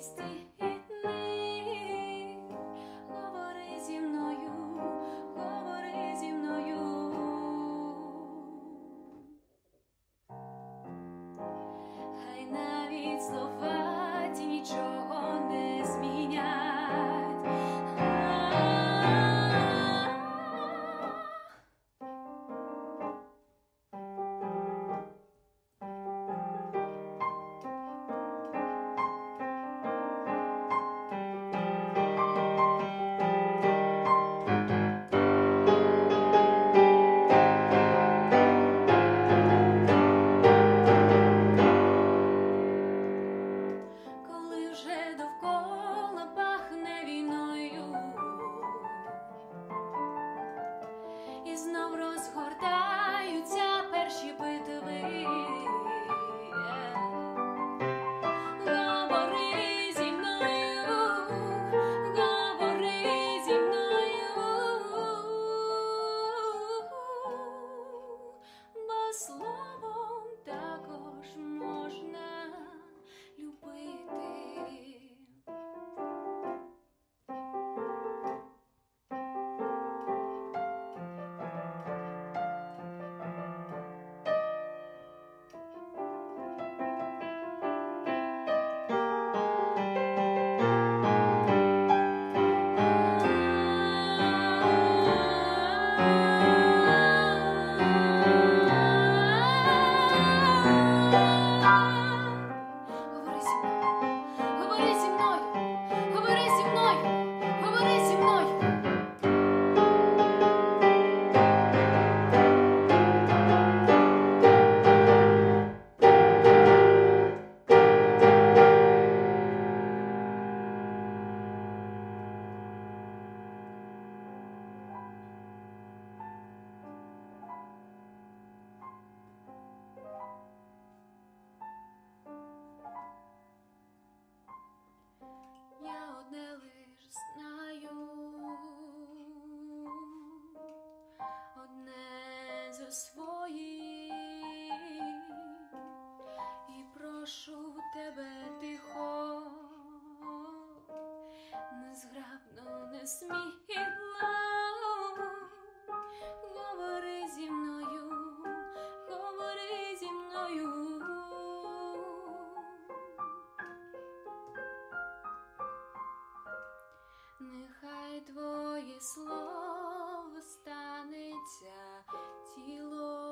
місті них. Говори зі мною, говори зі мною. Хай навіть слова свої, і прошу тебе тихо, незграбно, не сміло, нехай твоє слово станеться тілом.